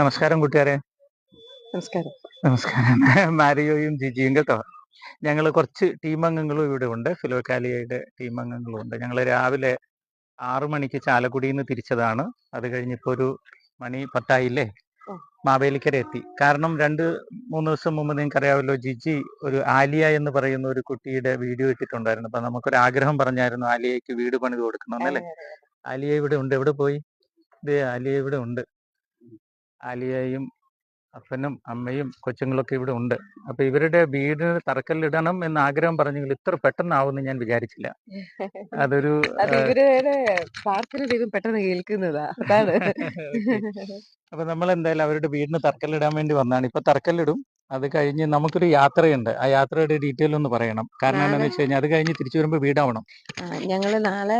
നമസ്കാരം കൂട്ടുകാരെ. നമസ്കാരം. നമസ്കാരം. മാരിയോയും ജിജിയും കേട്ടോ. ഞങ്ങൾ കുറച്ച് ടീം അംഗങ്ങളും ഇവിടെ ഉണ്ട്. ഫിലോക്കാലിയയുടെ ടീം അംഗങ്ങളും ഉണ്ട്. ഞങ്ങൾ രാവിലെ ആറു മണിക്ക് ചാലക്കുടിയിൽ നിന്ന് തിരിച്ചതാണ്. അത് കഴിഞ്ഞിപ്പോ ഒരു മണി പത്തായില്ലേ. മാവേലിക്കര എത്തി. കാരണം രണ്ട് മൂന്ന് ദിവസം മുമ്പ് നിങ്ങൾക്ക് അറിയാമല്ലോ ജിജി ഒരു ആലിയ എന്ന് പറയുന്ന ഒരു കുട്ടിയുടെ വീഡിയോ ഇട്ടിട്ടുണ്ടായിരുന്നു. അപ്പൊ നമുക്കൊരു ആഗ്രഹം പറഞ്ഞായിരുന്നു ആലിയയ്ക്ക് വീട് പണിത് കൊടുക്കണം അല്ലേ? ആലിയ ഇവിടെ ഉണ്ട്. എവിടെ പോയി? ഇത് ആലിയ ഇവിടെ ഉണ്ട്. ആലിയയും അപ്പനും അമ്മയും കൊച്ചുങ്ങളൊക്കെ ഇവിടെ ഉണ്ട്. അപ്പൊ ഇവരുടെ വീടിന് തറക്കല്ലിടണം എന്ന് ആഗ്രഹം പറഞ്ഞെങ്കിൽ ഇത്ര പെട്ടെന്ന് പെട്ടെന്നാവുമെന്ന് ഞാൻ വിചാരിച്ചില്ല. അതൊരു പ്രാർത്ഥന പെട്ടെന്ന് കേൾക്കുന്നതാ അപ്പൊ നമ്മൾ എന്തായാലും അവരുടെ വീടിന് തറക്കല്ലിടാൻ വേണ്ടി വന്നതാണ്. ഇപ്പൊ തറക്കല്ലിടും. അത് കഴിഞ്ഞ് നമുക്കൊരു യാത്രയുണ്ട്. ആ യാത്രയുടെ ഡീറ്റെയിൽ ഒന്ന് പറയണം. കാരണം എന്താണെന്ന് വെച്ച് കഴിഞ്ഞാൽ അത് കഴിഞ്ഞ് തിരിച്ചു വരുമ്പോൾ വീടാവണം. ഞങ്ങൾ നാളെ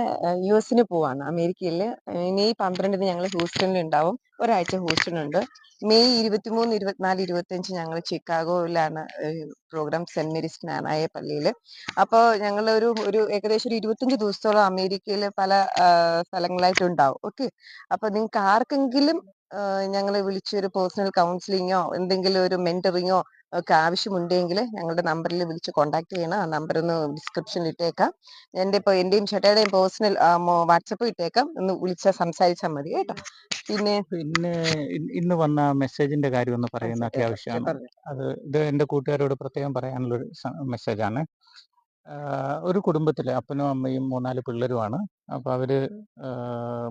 യു എസിന് പോവാണ്. അമേരിക്കയിൽ മെയ് പന്ത്രണ്ടിന് ഞങ്ങൾ ഹൂസ്റ്റണിൽ ഉണ്ടാവും ഒരാഴ്ച ഹൂസ്റ്റണുണ്ട്. മെയ് ഇരുപത്തിമൂന്ന് ഇരുപത്തിനാല് ഇരുപത്തിയഞ്ച് ഞങ്ങൾ ചിക്കാഗോയിലാണ് പ്രോഗ്രാം സെന്റ് മേരീസ് നാനായ പള്ളിയിൽ അപ്പോൾ ഞങ്ങൾ ഒരു ഒരു ഏകദേശം ഒരു ഇരുപത്തഞ്ച് ദിവസത്തോളം അമേരിക്കയിൽ പല സ്ഥലങ്ങളായിട്ടുണ്ടാവും സ്ഥലങ്ങളായിട്ട് ഉണ്ടാവും. ഓക്കെ? അപ്പൊ നിങ്ങൾക്ക് ആർക്കെങ്കിലും ഞങ്ങളെ വിളിച്ച് ഒരു പേഴ്സണൽ കൗൺസിലിങ്ങോ എന്തെങ്കിലും ഒരു മെന്ററിങ്ങോ ഒക്കെ ആവശ്യമുണ്ടെങ്കിൽ ഞങ്ങളുടെ നമ്പറിൽ വിളിച്ച് കോൺടാക്ട് ചെയ്യണം. ആ നമ്പർ ഒന്ന് ഡിസ്ക്രിപ്ഷനിൽ ഇട്ടേക്കാം. എന്റെ ഇപ്പോൾ എന്റെയും ചേട്ടയുടെയും പേഴ്സണൽ വാട്സപ്പ് ഇട്ടേക്കാം. ഒന്ന് വിളിച്ചാൽ സംസാരിച്ചാൽ മതി കേട്ടോ. പിന്നെ പിന്നെ ഇന്ന് വന്ന മെസ്സേജിന്റെ കാര്യം ഒന്ന് പറയുന്ന അത്യാവശ്യമാണ്. അത് ഇത് എന്റെ കൂട്ടുകാരോട് പ്രത്യേകം പറയാനുള്ളൊരു മെസ്സേജാണ് ഒരു കുടുംബത്തിലെ അപ്പനും അമ്മയും മൂന്നാൽ പിള്ളേരുമാണ്. അപ്പോൾ അവർ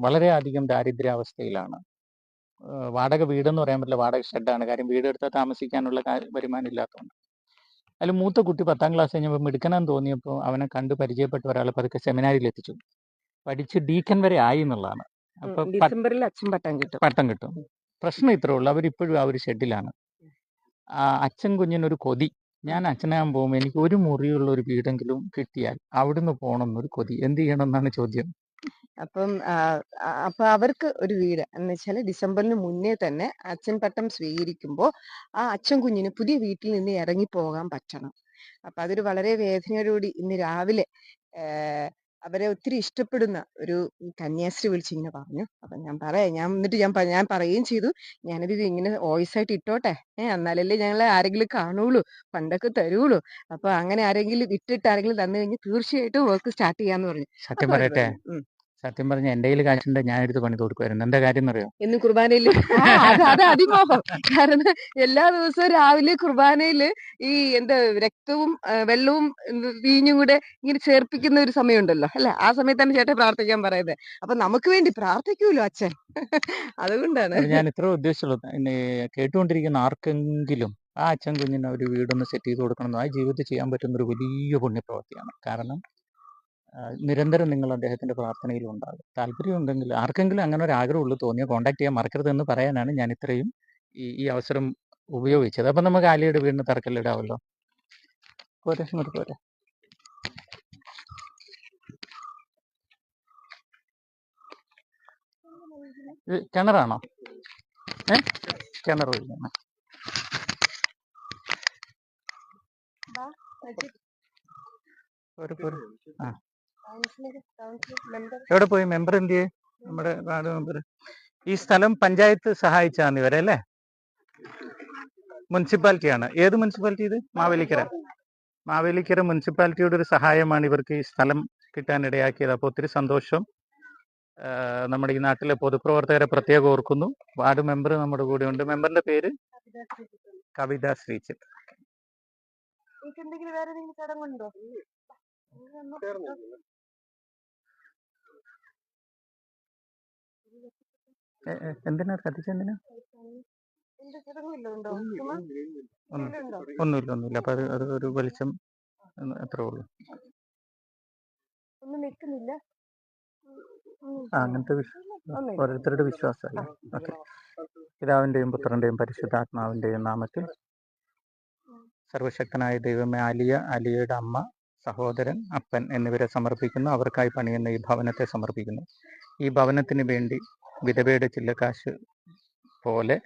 വളരെയധികം ദാരിദ്ര്യാവസ്ഥയിലാണ്. വാടക വീടെന്ന് പറയാൻ പറ്റില്ല. വാടക ഷെഡാണ്. കാര്യം വീടെടുത്താൽ താമസിക്കാനുള്ള വരുമാനം ഇല്ലാത്തതുകൊണ്ട് അതിൽ മൂത്ത കുട്ടി പത്താം ക്ലാസ് കഴിഞ്ഞപ്പോൾ മിടുക്കനെന്ന് തോന്നിയപ്പോൾ അവനെ കണ്ട് പരിചയപ്പെട്ട ഒരാൾ പതുക്കെ സെമിനാരിയിൽ എത്തിച്ചു. പഠിച്ച് ഡീക്കൻ വരെ ആയി എന്നുള്ളതാണ്. അപ്പൊ ഡിസംബറിൽ അച്ഛൻ പട്ടം കിട്ടും. പട്ടം കിട്ടും. പ്രശ്നം ഇത്രേ ഉള്ളൂ. അവരിപ്പോഴും ആ ഒരു ഷെഡിലാണ്. ആ അച്ഛൻ കുഞ്ഞിനൊരു കൊതി. ഞാൻ അച്ഛനാകാൻ പോകുമ്പോൾ എനിക്ക് ഒരു മുറിയുള്ള ഒരു വീടെങ്കിലും കിട്ടിയാൽ അവിടുന്ന് പോകണം എന്നൊരു കൊതി. എന്ത് ചെയ്യണം എന്നാണ് ചോദ്യം. അപ്പം അപ്പൊ അവർക്ക് ഒരു വീട്. എന്ന് വെച്ചാൽ ഡിസംബറിന് മുന്നേ തന്നെ അച്ഛൻ പട്ടം സ്വീകരിക്കുമ്പോൾ ആ അച്ഛൻ കുഞ്ഞിന് പുതിയ വീട്ടിൽ നിന്ന് ഇറങ്ങി പോകാൻ പറ്റണം. അപ്പൊ അതൊരു വളരെ വേദനയോടുകൂടി ഇന്ന് രാവിലെ അവരെ ഒത്തിരി ഇഷ്ടപ്പെടുന്ന ഒരു കന്യാസ്ത്രീ വിളിച്ച് ഇങ്ങനെ പറഞ്ഞു. അപ്പൊ ഞാൻ പറയാം ഞാൻ എന്നിട്ട് ഞാൻ ഞാൻ പറയുകയും ചെയ്തു. ഞാനിത് ഇങ്ങനെ വോയിസ് ആയിട്ട് ഇട്ടോട്ടെ. ഏഹ് എന്നാലല്ലേ ഞങ്ങളെ ആരെങ്കിലും കാണുള്ളൂ പണ്ടൊക്കെ തരുള്ളൂ. അപ്പൊ അങ്ങനെ ആരെങ്കിലും ഇട്ടിട്ട് ആരെങ്കിലും തന്നു കഴിഞ്ഞാൽ തീർച്ചയായിട്ടും വർക്ക് സ്റ്റാർട്ട് ചെയ്യാന്ന് പറഞ്ഞു. സത്യം പറയട്ടെ. സത്യം പറഞ്ഞ എന്റെ കയ്യിൽ കാശുണ്ട് ഞാൻ എടുത്ത് പണി കൊടുക്കുമായിരുന്നു എന്താ കാര്യം എന്നറിയോ ഇന്ന് കുർബാനയിൽ അത് അത് അതിമോഹം. കാരണം എല്ലാ ദിവസവും രാവിലെ കുർബാനയിൽ ഈ എന്താ രക്തവും വെള്ളവും വീഞ്ഞും കൂടെ ഇങ്ങനെ ചേർപ്പിക്കുന്ന ഒരു സമയമുണ്ടല്ലോ അല്ലെ? ആ സമയത്താണ് ചേട്ടൻ പ്രാർത്ഥിക്കാൻ പറയുന്നത്. അപ്പൊ നമുക്ക് വേണ്ടി പ്രാർത്ഥിക്കൂലോ അച്ഛൻ? അതുകൊണ്ടാണ്. ഞാൻ ഇത്ര ഉദ്ദേശിച്ചുള്ളൂ. എന്നെ കേട്ടുകൊണ്ടിരിക്കുന്ന ആർക്കെങ്കിലും ആ അച്ഛൻ കുഞ്ഞിന് ഒരു വീടൊന്ന് സെറ്റ് ചെയ്ത് കൊടുക്കണം ആ ജീവിതത്തിൽ ചെയ്യാൻ പറ്റുന്ന ഒരു വലിയ പുണ്യപ്രവൃത്തിയാണ്. കാരണം നിരന്തരം നിങ്ങൾ അദ്ദേഹത്തിന്റെ പ്രാർത്ഥനയിൽ ഉണ്ടാകും. താല്പര്യം ഉണ്ടെങ്കിൽ ആർക്കെങ്കിലും അങ്ങനെ ഒരു ആഗ്രഹമുള്ളൂ തോന്നിയ തോന്നിയാൽ കോൺടാക്ട് ചെയ്യാൻ മറക്കരുത് എന്ന് പറയാനാണ് ഞാൻ ഇത്രയും ഈ ഈ അവസരം ഉപയോഗിച്ചത്. അപ്പം നമുക്ക് ആലിയുടെ വീടിന് തറക്കല്ലിടാവല്ലോ പോരെ ഇങ്ങോട്ട് പോരെ. കിണറാണോ? ഏ? കിണർ ഒഴിക്കണം പോരെ. ആ. എവിടെ പോയി? മെമ്പർ എന്ത് ചെയ്യേ നമ്മുടെ വാർഡ് മെമ്പർ ഈ സ്ഥലം പഞ്ചായത്ത് സഹായിച്ചാണ് ഇവരെ അല്ലേ? മുനിസിപ്പാലിറ്റിയാണ്. ഏത് മുനിസിപ്പാലിറ്റി ഇത്? മാവേലിക്കര. മാവേലിക്കര മുനിസിപ്പാലിറ്റിയുടെ ഒരു സഹായമാണ് ഇവർക്ക് ഈ സ്ഥലം കിട്ടാൻ ഇടയാക്കിയത്. അപ്പോൾ ഒത്തിരി സന്തോഷം. നമ്മുടെ ഈ നാട്ടിലെ പൊതുപ്രവർത്തകരെ പ്രത്യേകം ഓർക്കുന്നു. വാർഡ് മെമ്പർ നമ്മുടെ കൂടെ ഉണ്ട്. മെമ്പറിന്റെ പേര്? കവിത ശ്രീചിത്ത് എന്തിനാ? കത്തിച്ചെന്തിനാ ഒന്നുമില്ല ഒന്നുമില്ല. അപ്പൊ അത് അത് ഒരു വെളിച്ചം എത്ര അത്രേ ഉള്ളൂ. അങ്ങനത്തെ ഓരോരുത്തരുടെ വിശ്വാസമല്ല? ഓക്കെ. പിതാവിന്റെയും പുത്രന്റെയും പരിശുദ്ധാത്മാവിന്റെയും നാമത്തിൽ സർവശക്തനായ ദൈവമേ അലിയ അലിയയുടെ അമ്മ സഹോദരൻ അപ്പൻ എന്നിവരെ സമർപ്പിക്കുന്നു. അവർക്കായി പണിയുന്ന ഈ ഭവനത്തെ സമർപ്പിക്കുന്നു. ഈ ഭവനത്തിന് വേണ്ടി വിധവയുടെ ചില്ലക്കാശ് പോലെ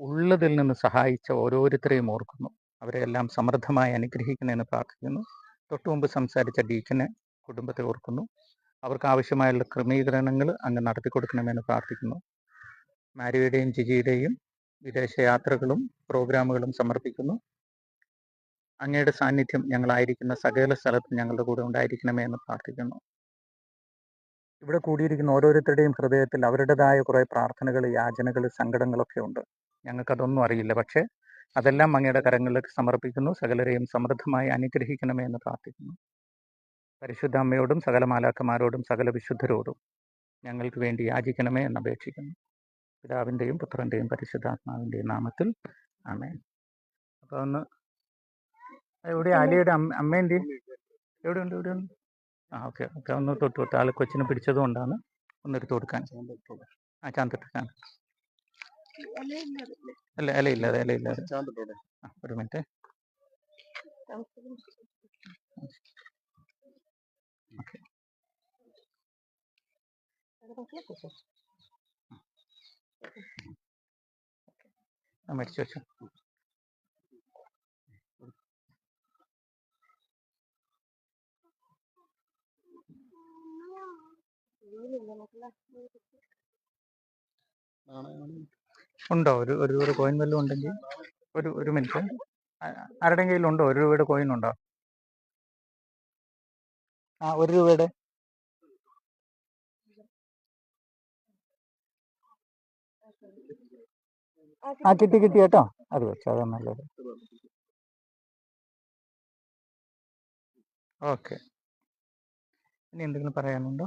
ഉള്ളതിൽ നിന്ന് സഹായിച്ച ഓരോരുത്തരെയും ഓർക്കുന്നു. അവരെ എല്ലാം സമൃദ്ധമായി അനുഗ്രഹിക്കുന്നതിന് പ്രാർത്ഥിക്കുന്നു. തൊട്ടു മുമ്പ് സംസാരിച്ച ഡീക്കനെ കുടുംബത്തെ ഓർക്കുന്നു. അവർക്ക് ആവശ്യമായുള്ള ക്രമീകരണങ്ങൾ അങ്ങ് നടത്തി കൊടുക്കണമെന്ന് പ്രാർത്ഥിക്കുന്നു. മാരിയുടെയും ജിജിയുടെയും വിദേശ യാത്രകളും പ്രോഗ്രാമുകളും സമർപ്പിക്കുന്നു. അങ്ങയുടെ സാന്നിധ്യം ഞങ്ങളായിരിക്കുന്ന സകല സ്ഥലത്തും ഞങ്ങളുടെ കൂടെ ഉണ്ടായിരിക്കണമേ എന്ന് പ്രാർത്ഥിക്കുന്നു. ഇവിടെ കൂടിയിരിക്കുന്ന ഓരോരുത്തരുടെയും ഹൃദയത്തിൽ അവരുടേതായ കുറെ പ്രാർത്ഥനകൾ യാചനകൾ സങ്കടങ്ങളൊക്കെ ഉണ്ട്. ഞങ്ങൾക്കതൊന്നും അറിയില്ല. പക്ഷേ അതെല്ലാം അങ്ങയുടെ കരങ്ങളിലേക്ക് സമർപ്പിക്കുന്നു. സകലരെയും സമൃദ്ധമായി അനുഗ്രഹിക്കണമേ എന്ന് പ്രാർത്ഥിക്കുന്നു. പരിശുദ്ധ അമ്മയോടും സകല മാലാക്കന്മാരോടും സകല വിശുദ്ധരോടും ഞങ്ങൾക്ക് വേണ്ടി യാചിക്കണമേ എന്ന് അപേക്ഷിക്കുന്നു. പിതാവിന്റെയും പുത്രന്റെയും പരിശുദ്ധാത്മാവിന്റെയും നാമത്തിൽ. ആമേ അപ്പോൾ ഒന്ന് എവിടെ? അലിയുടെ അമ്മ അമ്മേന്റെയും എവിടെയുണ്ട്? എവിടെയുണ്ട്? ആ ഓക്കെ. ഓക്കെ. ഒന്ന് തൊട്ട് തൊട്ട് ആൾ കൊച്ചിനെ പിടിച്ചത് കൊണ്ടാണ് ഒന്ന് എടുത്ത് കൊടുക്കാൻ ആ ചാന്തിട്ട് അല്ല അല്ല ഇലയില്ലാതെ ഇലയില്ലാതെ. ആ ഒരു മിനിറ്റ്. ഓക്കെ. മേടിച്ചു വെച്ചു ഉണ്ടോ? ഒരു ഒരു രൂപയുടെ കോയിൻ വല്ലതും ഉണ്ടെങ്കിൽ? ഒരു ഒരു മിനിറ്റ് ആരുടെ കയ്യിലുണ്ടോ ഒരു രൂപയുടെ കോയിൻ ഉണ്ടോ? ആ ഒരു രൂപയുടെ. ആ കിട്ടി കിട്ടി കേട്ടോ. അത് വെച്ചോ അതാ നല്ലത്. ഓക്കെ. ഇനി എന്തെങ്കിലും പറയാനുണ്ടോ?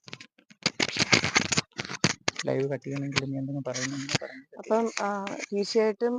ലൈവ് കട്ട് എന്തെങ്കിലും പറയുന്നുണ്ടോ അപ്പം തീർച്ചയായിട്ടും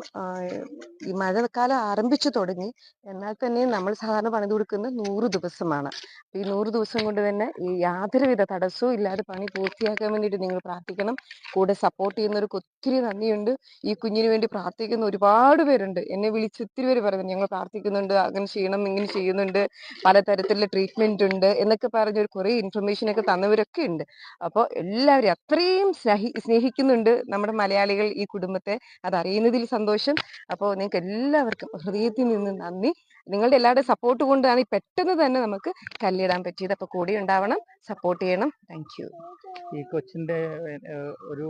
ഈ മഴക്കാലം ആരംഭിച്ചു തുടങ്ങി. എന്നാൽ തന്നെ നമ്മൾ സാധാരണ പണിത് കൊടുക്കുന്നത് നൂറ് ദിവസമാണ്. ഈ നൂറ് ദിവസം കൊണ്ട് തന്നെ ഈ യാതൊരുവിധ തടസ്സവും ഇല്ലാതെ പണി പൂർത്തിയാക്കാൻ വേണ്ടിയിട്ട് നിങ്ങൾ പ്രാർത്ഥിക്കണം. കൂടെ സപ്പോർട്ട് ചെയ്യുന്നവർക്ക് ഒത്തിരി നന്ദിയുണ്ട്. ഈ കുഞ്ഞിന് വേണ്ടി പ്രാർത്ഥിക്കുന്ന ഒരുപാട് പേരുണ്ട്. എന്നെ വിളിച്ച് ഒത്തിരി പേര് പറയുന്നു ഞങ്ങൾ പ്രാർത്ഥിക്കുന്നുണ്ട്. അങ്ങനെ ചെയ്യണം ഇങ്ങനെ ചെയ്യുന്നുണ്ട്. പലതരത്തിലുള്ള ട്രീറ്റ്മെന്റ് ഉണ്ട് എന്നൊക്കെ പറഞ്ഞ് ഒരു കുറേ ഇൻഫർമേഷൻ ഒക്കെ തന്നവരൊക്കെ ഉണ്ട്. അപ്പോൾ എല്ലാവരും അത്രയും സ്നേഹി സ്നേഹിക്കുന്നുണ്ട് നമ്മുടെ മലയാളികൾ ഈ കുടുംബത്തെ. അതറിയുന്നതിൽ സന്തോഷം. അപ്പോൾ നിങ്ങൾക്ക് എല്ലാവർക്കും ഹൃദയത്തിൽ നിന്ന് നന്ദി. നിങ്ങളുടെ എല്ലാവരുടെ സപ്പോർട്ട് കൊണ്ടാണ് പെട്ടെന്ന് തന്നെ നമുക്ക് കല്ലിടാൻ പറ്റിയത്. അപ്പോൾ കൂടി ഉണ്ടാവണം സപ്പോർട്ട് ചെയ്യണം. താങ്ക് യു ഈ കൊച്ചിന്റെ ഒരു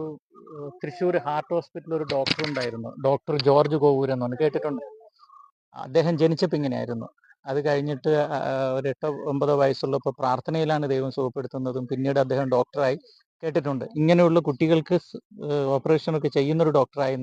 തൃശ്ശൂർ ഹാർട്ട് ഹോസ്പിറ്റലിൽ ഒരു ഡോക്ടർ ഉണ്ടായിരുന്നു. ഡോക്ടർ ജോർജ് കോവൂർ എന്നാണ് കേട്ടിട്ടുണ്ട്? അദ്ദേഹം ജനിച്ചപ്പോൾ ഇങ്ങനെയായിരുന്നു. അത് കഴിഞ്ഞിട്ട് ഒരു എട്ടോ ഒമ്പതോ വയസ്സുള്ളപ്പോൾ പ്രാർത്ഥനയിലാണ് ദൈവം സുഖപ്പെടുത്തുന്നതും പിന്നീട് അദ്ദേഹം ഡോക്ടറായി കേട്ടിട്ടുണ്ട്. ഇങ്ങനെയുള്ള കുട്ടികൾക്ക് ഓപ്പറേഷൻ ഒക്കെ ചെയ്യുന്ന ഒരു ഡോക്ടറായി